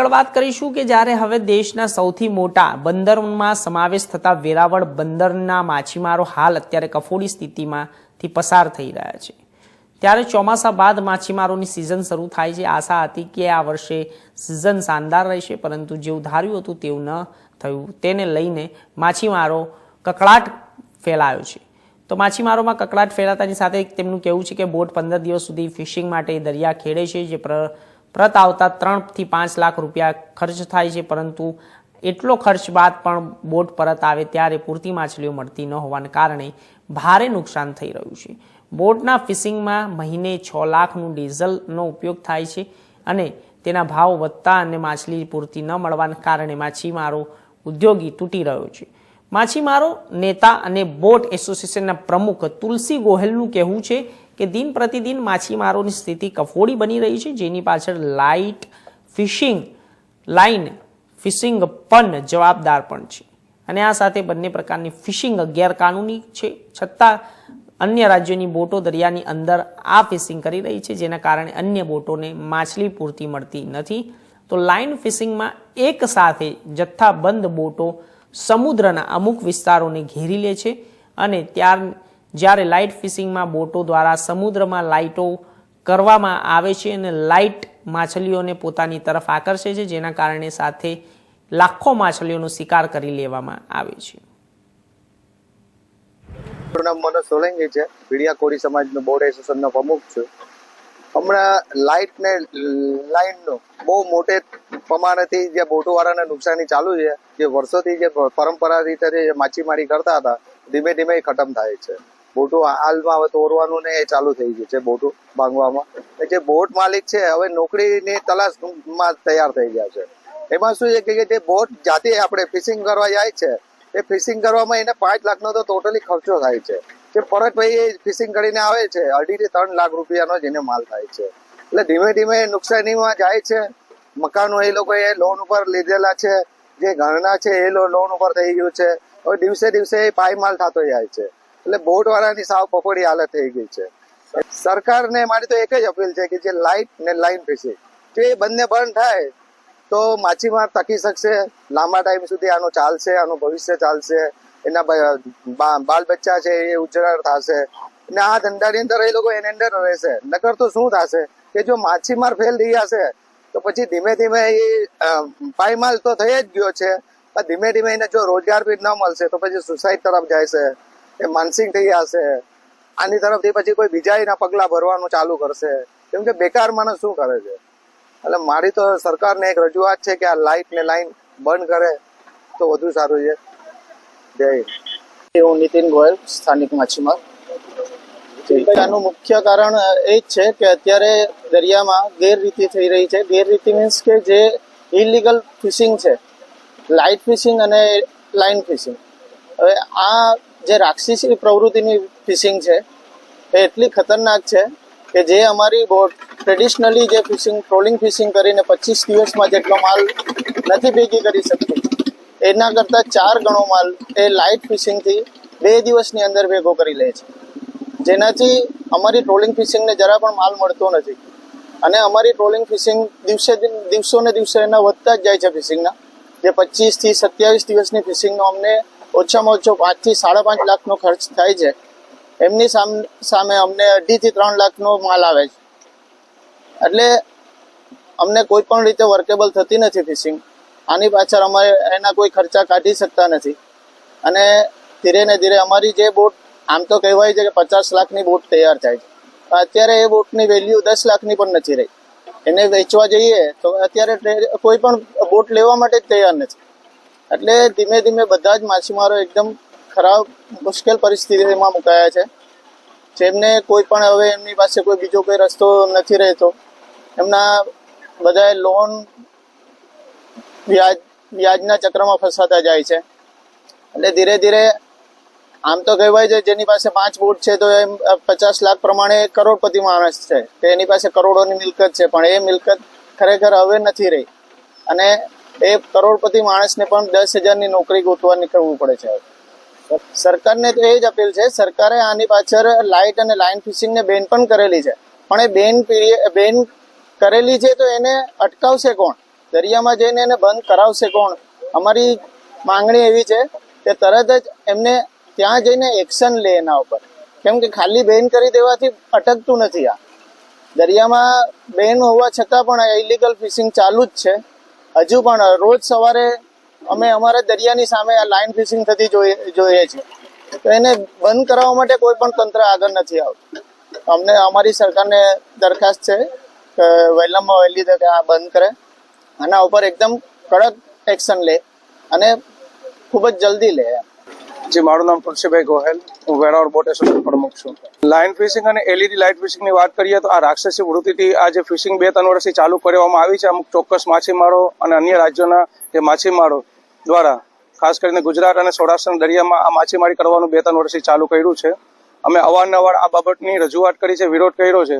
આગળ વાત કરીશું કે જ્યારે હવે દેશના સૌથી મોટા બંદરમાં સમાવેશ થતા વેરાવળ બંદરના માછીમારો હાલ અત્યારે કફોડી સ્થિતિમાંથી પસાર થઈ રહ્યા છે. ત્યારે ચોમાસા બાદ માછીમારોની સિઝન શરૂ થાય છે. આશા હતી કે આ વર્ષે સિઝન શાનદાર રહેશે, પરંતુ જેવું ધાર્યું હતું તેવું ન થયું. તેને લઈને માછીમારો કકળાટ ફેલાયો છે. તો માછીમારોમાં કકડાટ ફેલાતાની સાથે તેમનું કહેવું છે કે બોટ પંદર દિવસ સુધી ફિશિંગ માટે દરિયા ખેડે છે, જે પ્ર પ્રત આવતા ત્રણથી પાંચ લાખ રૂપિયા ખર્ચ થાય છે, પરંતુ એટલો ખર્ચ બાદ પણ બોટ પરત આવે ત્યારે પૂરતી માછલીઓ મળતી ન હોવાને કારણે ભારે નુકસાન થઈ રહ્યું છે. બોટના ફિશિંગમાં મહિને છ લાખનું ડીઝલનો ઉપયોગ થાય છે અને તેના ભાવ વધતા અને માછલી પૂરતી ન મળવાને કારણે માછીમારો, ઉદ્યોગી તૂટી રહ્યો છે. માછીમારો, નેતા અને બોટ એસોસિએશનના પ્રમુખ તુલસી ગોહેલનું કહેવું છે કે દિન પ્રતિદિન માછીમારોની સ્થિતિ કફોડી બની રહી છે. જેની પાછળ લાઇટ ફિશિંગ લાઇન ફિશિંગ પણ જવાબદાર પણ છે. અને આ સાથે બંને પ્રકારની ફિશિંગ ગેરકાનૂની છે. છતાં અન્ય રાજ્યોની બોટો દરિયાની અંદર આ ફિશિંગ કરી રહી છે. જેના કારણે અન્ય બોટોને માછલી પૂરતી મળતી નથી. તો લાઇન ફિશિંગમાં એક સાથે જથ્થાબંધ બોટો સમુદ્રના અમુક વિસ્તારોને ઘેરી લે છે. અને ત્યાર જ્યારે લાઇટ ફિશિંગમાં બોટો દ્વારા સમુદ્રમાં લાઇટો કરવામાં આવે છે અને લાઇટ માછલીઓને પોતાની તરફ આકર્ષે છે, જેના કારણે સાથે લાખો માછલીઓનો શિકાર કરી લેવામાં આવે છે. મનોજ સોલંકી છે. ભીડિયા કોળી સમાજનો બોર્ડ એસોસિએશનનો પ્રમુખ છું. હમણાં લાઇટ ને લાઇનનું બહુ મોટે પ્રમાણેથી જે બોટો વાળાને નુકસાની ચાલુ છે, જે વર્ષોથી જે પરંપરા રીતે માછીમારી કરતા હતા, ધીમે ધીમે ખતમ થાય છે. બોટો હાલમાં હવે તોડવાનું ને એ ચાલુ થઈ ગયું છે બોટો ભાંગવામાં. જે બોટ માલિક છે, હવે નોકરીની તલાશમાં તૈયાર થઈ ગયા છે. એમાં શું છે કે જે બોટ જાતે આપણે ફિશિંગ કરવા જાય છે, એ ફિશિંગ કરવામાં એને પાંચ લાખનો તો ટોટલી ખર્ચો થાય છે. જે પરત ભાઈ ફિશિંગ કરીને આવે છે, અઢીથી ત્રણ લાખ રૂપિયાનો જ એને માલ થાય છે. એટલે ધીમે ધીમે નુકસાનીમાં જાય છે. મકાનો એ લોકોએ લોન ઉપર લીધેલા છે, જે ઘરના છે એ લોન ઉપર થઈ ગયું છે. હવે દિવસે દિવસે એ પાયમાલ થતો જાય છે. એટલે બોટ વાળાની સાવ પકોડી હાલત થઈ ગઈ છે. સરકારને મારી તો એક જ અપીલ છે કે જે લાઇટ ને લાઇન ફિશિંગ, જો એ બંને બંધ થાય, તો માછીમાર ટકી શકશે, લાંબા ટાઈમ સુધી આનું ચાલશે, આનું ભવિષ્ય ચાલશે, એના બાલ બચ્ચા છે એ ઉજ્જવળ થશે. ને આ ધંધાની અંદર એ લોકો એની અંદર રહેશે. નકર તો શું થશે કે જો માછીમાર ફેલ થઈ જશે, તો પછી ધીમે ધીમે એ પાયમાલ તો થઈ જ ગયો છે, પણ ધીમે ધીમે એને જો રોજગાર બી ન મળશે, તો પછી સુસાઇડ તરફ જાય છે. એ માનસિક થઈ જશે આની તરફથી પછી કોઈ બીજા એના પગલાં ભરવાનું ચાલુ કરશે. કેમ કે બેકાર માણસ શું કરે છે? એટલે મારી તો સરકારને એક રજૂઆત છે કે આ લાઇટ ને લાઇન બંધ કરે તો વધુ સારું છે. જય. હું નીતિન ગોયલ, સ્થાનિક માછીમાર. આનું મુખ્ય કારણ એ જ છે કે અત્યારે દરિયામાં ગેરરીતિ થઈ રહી છે. ગેરરીતિ મીન્સ કે જે ઇલીગલ ફિશિંગ છે. લાઇટ ફિશિંગ અને લાઇન ફિશિંગ હવે આ જે રાક્ષસી પ્રવૃત્તિની ફિશિંગ છે, એ એટલી ખતરનાક છે કે જે અમારી બોટ ટ્રેડિશનલી જે ફિશિંગ ટ્રોલિંગ ફિશિંગ કરીને પચીસ દિવસમાં જેટલો માલ નથી ભેગી કરી શકતી. એના કરતાં ચાર ગણો માલ એ લાઇટ ફિશિંગથી બે દિવસની અંદર ભેગો કરી લે છે. જેનાથી અમારી ટ્રોલિંગ ફિશિંગને જરા પણ માલ મળતો નથી. અને અમારી ટ્રોલિંગ ફિશિંગ દિવસે દિવસોને દિવસો એના વધતા જ જાય છે ફિશિંગના જે પચીસથી સત્યાવીસ દિવસની ફિશિંગનો અમને ઓછામાં ઓછો પાંચથી સાડા પાંચ લાખનો ખર્ચ થાય છે. એમની સામ- અમને અઢીથી ત્રણ લાખનો માલ આવે છે. એટલે અમને કોઈ પણ રીતે વર્કેબલ થતી નથી ફિશિંગ આની પાછળ અમારે એના કોઈ ખર્ચા કાઢી શકતા નથી. અને ધીરે ને ધીરે અમારી જે બોટ, આમ તો કહેવાય છે કે પચાસ લાખની બોટ તૈયાર થાય છે. અત્યારે એ બોટની વેલ્યુ દસ લાખની પણ નથી રહી. એને વેચવા જઈએ તો અત્યારે કોઈ પણ બોટ લેવા માટે જ તૈયાર નથી. એટલે ધીમે ધીમે બધા જ માછીમારો એકદમ ખરાબ, મુશ્કેલ પરિસ્થિતિમાં મુકાયા છે. જેમને કોઈ પણ હવે એમની પાસે કોઈ બીજો કોઈ રસ્તો નથી રહેતો. એમના બધાએ લોન વ્યાજ, વ્યાજના ચક્રમાં ફસાતા જાય છે. એટલે ધીરે ધીરે આમ તો કહેવાય છે જેની પાસે પાંચ બોટ છે તો એમ પચાસ લાખ પ્રમાણે કરોડપતિ માણસ છે. કે એની પાસે કરોડોની મિલકત છે, પણ એ મિલકત ખરેખર હવે નથી રહી. અને એ કરોડપતિ માણસને પણ દસ હજારની નોકરી ગોતવા નીકળવું પડે છે સરકારને તો એ જ અપીલ છે, સરકારે આની પાછળ લાઇટ અને લાઇન ફિશિંગને બેન પણ કરેલી છે. પણ એ બેન બેન કરેલી છે તો એને અટકાવશે કોણ? દરિયામાં જઈને એને બંધ કરાવશે કોણ? અમારી માંગણી એવી છે કે તરત જ એમને ત્યાં જઈને એક્શન લે એના ઉપર. કેમ કે ખાલી બેન કરી દેવાથી અટકતું નથી આ. દરિયામાં બેન હોવા છતાં પણ ઇલીગલ ફિશિંગ ચાલુ જ છે. હજુ પણ રોજ સવારે અમે અમારા દરિયાની સામે આ લાઇન ફિશિંગ થતી જોઈએ છીએ તો એને બંધ કરાવવા માટે કોઈ પણ તંત્ર આગળ નથી આવતું. અમને અમારી સરકારને દરખાસ્ત છે કે વહેલામાં વહેલી તકે આ બંધ કરે. આના ઉપર એકદમ કડક એક્શન લે અને ખૂબ જ જલ્દી લે એમ. જી, મારું નામ તુલસીભાઈ ગોહેલ. હું વેરાવળ બોટ એસોસિએશન પ્રમુખ છું. લાઇન ફિશિંગ અને એલઈડી લાઇટ ફિશિંગની વાત કરીએ તો આ રાક્ષસી વૃત્તિથી આ જે ફિશિંગ બે ત્રણ વર્ષથી ચાલુ કરવામાં આવી છે, અમુક ચોક્કસ માછીમારો અને અન્ય રાજ્યોના જે માછીમારો દ્વારા, ખાસ કરીને ગુજરાત અને સૌરાષ્ટ્રના દરિયામાં આ માછીમારી કરવાનું બે ત્રણ વર્ષથી ચાલુ કર્યું છે. અમે અવારનવાર આ બાબતની રજૂઆત કરી છે, વિરોધ કર્યો છે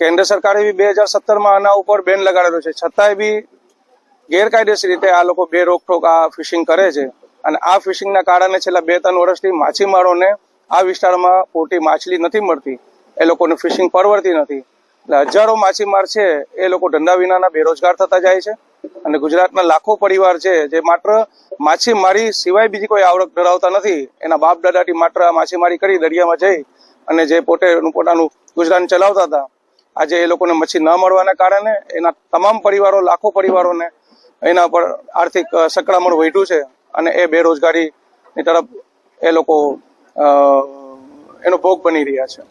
કેન્દ્ર સરકારે બી બે હજાર સત્તરમાં આના ઉપર બેન લગાડેલો છે. છતાંય બી ગેરકાયદેસર રીતે આ લોકો બે રોકઠોક આ ફિશિંગ કરે છે. અને આ ફિશિંગના કારણે છેલ્લા બે ત્રણ વર્ષથી માછીમારોને આ વિસ્તારમાં પૂરતી માછલી નથી મળતી. એ લોકોને ફિશિંગ પરવડતી નથી. એટલે હજારો માછીમાર છે, એ લોકો ધંધા વિનાના બેરોજગાર થતા જાય છે. અને ગુજરાતના લાખો પરિવાર છે, જે માત્ર માછીમારી સિવાય બીજી કોઈ આવડત ધરાવતા નથી, એના બાપ દાદાથી માત્ર આ માછીમારી કરી દરિયામાં જઈ અને જે પોતે પોતાનું ગુજરાન ચલાવતા હતા. આજે એ લોકોને મચ્છી ન મળવાના કારણે એના તમામ પરિવારો, લાખો પરિવારોને એના પર આર્થિક સંકળામણ વધ્યું છે. અને એ બેરોજગારીની તરફ એ લોકો એનો ભોગ બની રહ્યા છે.